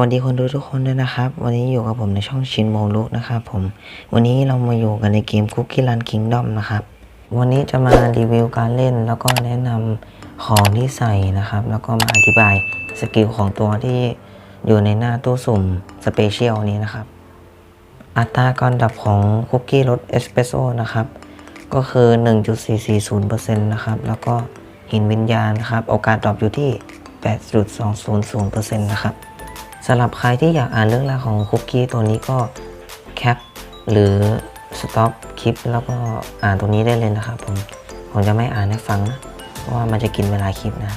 วัสดีคนดูทุกคนด้วยนะครับ วันนี้อยู่กับผมในช่องชินโมลุนะครับผม วันนี้เรามาอยู่กันในเกม Cookie Run Kingdom นะครับ วันนี้จะมารีวิวการเล่นแล้วก็แนะนำของที่ใส่นะครับ แล้วก็มาอธิบายสกิลของตัวที่อยู่ในหน้าตู้สุ่มสเปเชียลนี้นะครับ อัตราการดับของคุกกี้รสเอสเปรสโซ่นะครับ ก็คือ 1.440%นะครับ แล้วก็หินวิญญาณนะครับ โอกาสดรอปอยู่ที่ 8.200%นะครับ สำหรับใครที่อยากอ่านเรื่องราวของคุกกี้ตัวนี้ก็แคปหรือสต็อปคลิปแล้วก็อ่านตัวนี้ได้เลยนะครับผม ผมจะไม่อ่านให้ฟังนะเพราะว่ามันจะกินเวลาคลิปนะ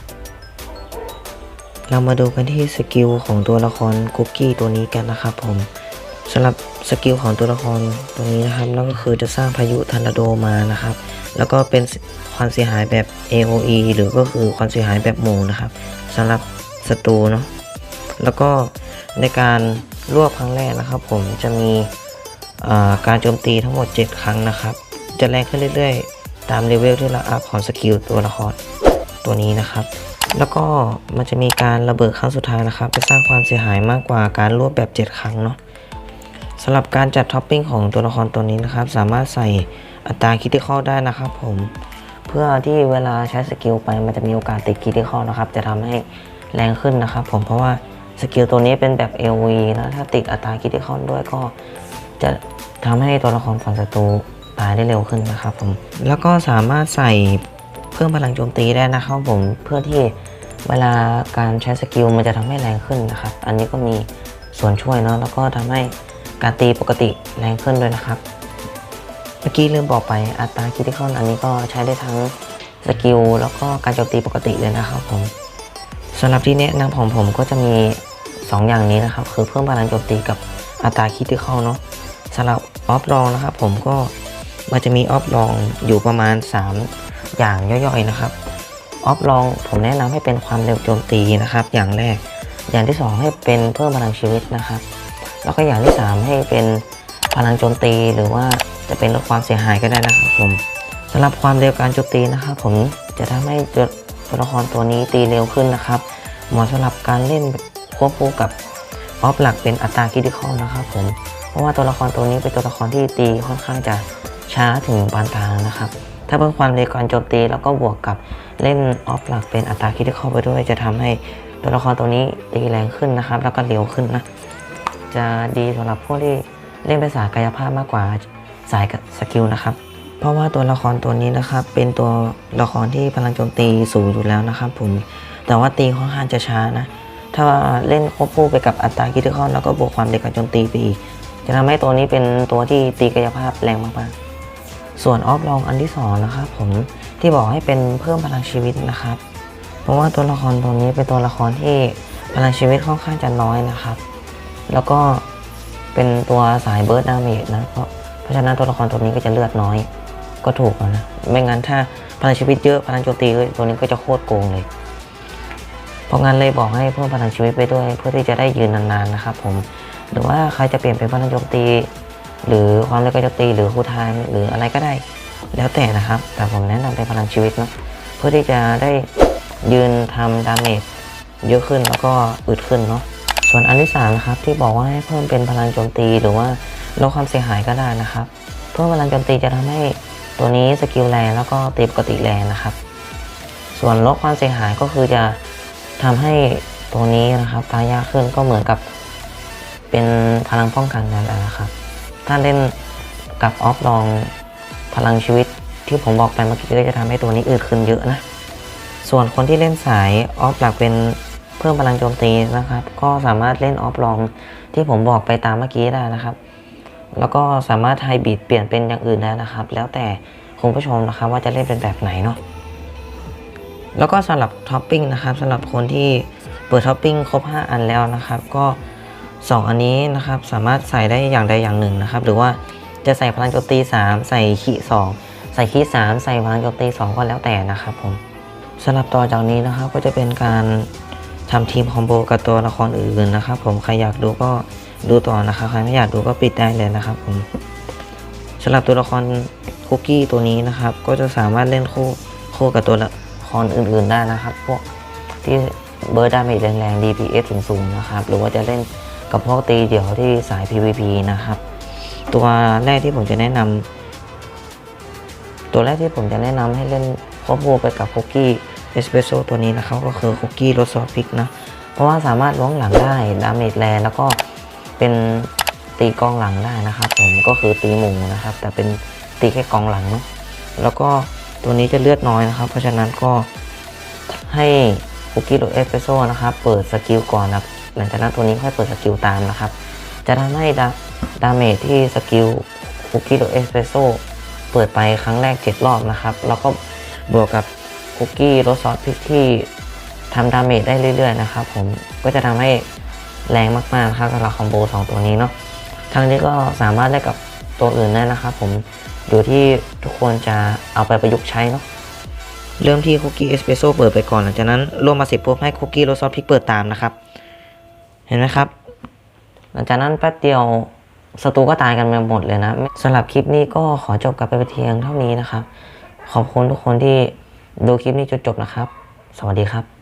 เรามาดูกันที่สกิลของตัวละครคุกกี้ตัวนี้กันนะครับผมสำหรับสกิลของตัวละครตัวนี้นะครับนั่นก็คือจะสร้างพายุทอร์นโดมานะครับ แล้วก็เป็นความเสียหายแบบ AOE หรือก็คือความเสียหายแบบหมู่นะครับสำหรับศัตรูเนาะ แล้วก็ในการรวบครั้งแรกนะครับ ผมจะมีการโจมตีทั้งหมด 7 ครั้งนะครับ จะแรงขึ้นเรื่อยๆ ตามเลเวลที่เราอัพของสกิลตัวละครตัวนี้นะครับ แล้วก็มันจะมีการระเบิดครั้งสุดท้ายนะครับจะสร้างความเสียหายมากกว่าการรวบแบบ 7 ครั้งเนาะสำหรับการจัดท็อปปิ้งของตัวละครตัวนี้นะครับ สามารถใส่อัตราคิติคอลได้นะครับ ผมเพื่อที่เวลาใช้สกิลไปมันจะมีโอกาสติดคิติคอลนะครับ จะทำให้แรงขึ้นนะครับ ผมเพราะว่า สกิลตัวนี้เป็นแบบ LV นะถ้าติดอัตราคิติคอลด้วยก็จะทำให้ตัวละครฝั่งศัตรูตายได้เร็วขึ้นนะครับผม แล้วก็สามารถใส่เพิ่มพลังโจมตีได้นะครับผมเพื่อที่เวลาการใช้สกิลมันจะทำให้แรงขึ้นนะครับ อันนี้ก็มีส่วนช่วยเนาะแล้วก็ทำให้การตีปกติแรงขึ้นด้วยนะครับ เมื่อกี้ลืมบอกไปอัตราคิติคอลอันนี้ก็ใช้ได้ทั้งสกิลแล้วก็การโจมตีปกติเลยนะครับผม สำหรับที่แนะนำของผมก็จะมี 2 อย่างนี้นะครับ คือเพิ่มพลังโจมตีกับอัตราคิติคอลเนาะสำหรับออฟรองนะครับผมก็มันจะมีออฟรองอยู่ประมาณ 3 อย่างย่อยๆนะครับออฟลองผมแนะนำให้เป็นความเร็วโจมตีนะครับ อย่างแรก อย่างที่ 2 ให้เป็นเพิ่มพลังชีวิตนะครับ แล้วก็อย่างที่ 3 ให้เป็นพลังโจมตีหรือว่าจะเป็นลดความเสียหายก็ได้นะครับผมสำหรับความเร็วการโจมตีนะครับ ผมจะทำให้ ตัวละครตัวนี้ตีเร็วขึ้นนะครับ เหมาะสำหรับการเล่นควบคู่กับออฟหลักเป็นอัตราคิดิคอลนะครับผม เพราะว่าตัวละครตัวนี้เป็นตัวละครที่ตีค่อนข้างจะช้าถึงปานกลางนะครับ ถ้าเพิ่มความเร็วการโจมตีแล้วก็บวกกับเล่นออฟหลักเป็นอัตราคิดเข้าไปด้วย จะทำให้ตัวละครตัวนี้ตีแรงขึ้นนะครับ แล้วก็เร็วขึ้นนะ จะดีสำหรับพวกที่เล่นเป็นสายกายภาพมากกว่าสายสกิลนะครับ เพราะว่าตัวละครตัวนี้นะครับ เป็นตัวละครที่พลังโจมตีสูงอยู่แล้วนะครับผม แต่ว่าตีค่อนข้างจะช้านะ ถ้าเล่นควบคู่ไปกับอัตราคิดเข้าแล้วก็บวกความเร็วการโจมตีไปอีก จะทำให้ตัวนี้เป็นตัวที่ตีกายภาพแรงมากๆ ส่วนออฟลองอันที่สองนะครับผมที่บอกให้เป็นเพิ่มพลังชีวิตนะครับ เพราะว่าตัวละครตัวนี้เป็นตัวละครที่พลังชีวิตค่อนข้างจะน้อยนะครับ แล้วก็เป็นตัวสายเบิร์ดดาเมจนะ เพราะเพราะฉะนั้นตัวละครตัวนี้ก็จะเลือดน้อย ก็ถูกแล้วนะ ไม่งั้นถ้าพลังชีวิตเยอะพลังโจมตีตัวนี้ก็จะโคตรโกงเลย เพราะงั้นเลยบอกให้เพิ่มพลังชีวิตไปด้วย เพื่อที่จะได้ยืนนานๆนะครับผม หรือว่าใครจะเปลี่ยนเป็นพลังโจมตี หรือความเร็วการโจมตีหรือคู่ทานหรืออะไรก็ได้ แล้วแต่นะครับ แต่ผมแนะนำเป็นพลังชีวิตเนาะเพื่อที่จะได้ยืนทำดาเมจเยอะขึ้นแล้วก็อึดขึ้นเนาะส่วนอันที่สามนะครับที่บอกว่าให้เพิ่มเป็นพลังโจมตีหรือว่าลดความเสียหายก็ได้นะครับ เพิ่มพลังโจมตีจะทำให้ ตัวนี้สกิลแรงแล้วก็ตีปกติแรงนะครับ ส่วนลดความเสียหายก็คือจะทำให้ตัวนี้นะครับตายยากขึ้นก็เหมือนกับเป็นพลังป้องกันนั่นแหละนะครับ ถ้าเล่นกับออฟลองพลังชีวิตที่ผมบอกไปเมื่อกี้ก็จะทำให้ตัวนี้อืดขึ้นเยอะนะ ส่วนคนที่เล่นสายออฟหลักเป็นเพิ่มพลังโจมตีนะครับ ก็สามารถเล่นออฟลองที่ผมบอกไปตามเมื่อกี้ได้นะครับ แล้วก็สามารถไฮบริดเปลี่ยนเป็นอย่างอื่นได้นะครับ แล้วแต่คุณผู้ชมนะครับว่าจะเล่นเป็นแบบไหนเนาะแล้วก็สำหรับท็อปปิ้งนะครับสำหรับคนที่เปิดท็อปปิ้งครบ 5 อันแล้วนะครับ ก็ 2 อันนี้นะครับสามารถใส่ได้อย่างใดอย่างหนึ่งนะครับ หรือว่าจะใส่พลังโจมตี3 ใส่ขี2ใส่ขี3ใส่พลังโจมตี2ก็แล้วแต่นะครับผมสำหรับต่อจากนี้นะครับก็จะเป็นการทำทีมคอมโบกับตัวละครอื่นนะครับ ผมใครอยากดูก็ ดูต่อนะครับใครไม่อยากดูก็ปิดได้เลยนะครับผมสำหรับตัวละครคุกกี้ตัวนี้นะครับ ก็จะสามารถเล่นคู่คู่กับตัวละครอื่นๆได้นะครับ พวกที่เบอร์ดาเมจแรงๆ DPS สูงๆนะครับ หรือว่าจะเล่นกับพวกตีเดี่ยวที่สาย PVP นะครับ ตัวแรกที่ผมจะแนะนำตัวแรกที่ผมจะแนะนำให้เล่นควบคู่ไปกับคุกกี้เอสเปรสโซตัวนี้นะครับ ก็คือคุกกี้รสซอสพริกนะ เพราะว่าสามารถล้วงหลังได้ดาเมจแรงแล้วก็ เป็นตีกองหลังได้นะครับผมก็คือตีหมูนะครับ แต่เป็นตีแค่กองหลังเนาะแล้วก็ตัวนี้จะเลือดน้อยนะครับ เพราะฉะนั้นก็ให้คุกกี้รสเอสเปรสโซนะครับเปิดสกิลก่อนนะหลังจากนั้นตัวนี้ค่อยเปิดสกิลตามนะครับ จะทำให้ดาดาเมจที่สกิลคุกกี้รสเอสเปรสโซเปิดไปครั้งแรก 7 รอบนะครับ แล้วก็บวกกับคุกกี้รสซอสพริกที่ทำดาเมจได้เรื่อยๆนะครับผมก็จะทำให้ แรงมากๆนะครับสำหรับคอมโบ2 ตัวนี้เนาะทางนี้ก็สามารถได้กับตัวอื่นได้นะครับผมอยู่ที่ทุกคนจะเอาไปประยุกต์ใช้เนาะเริ่มที่คุกกี้เอสเปรสโซ่เปิดไปก่อนหลังจากนั้นรวมมาสร็จปุ๊บให้คุกกี้รสซอสพริกเปิดตามนะครับ เห็นไหมครับ หลังจากนั้นแป๊บเดียวศัตรูก็ตายกันไปหมดเลยนะสำหรับคลิปนี้ก็ขอจบกันไปเพียงเท่านี้นะครับ ขอบคุณทุกคนที่ดูคลิปนี้จนจบนะครับ สวัสดีครับ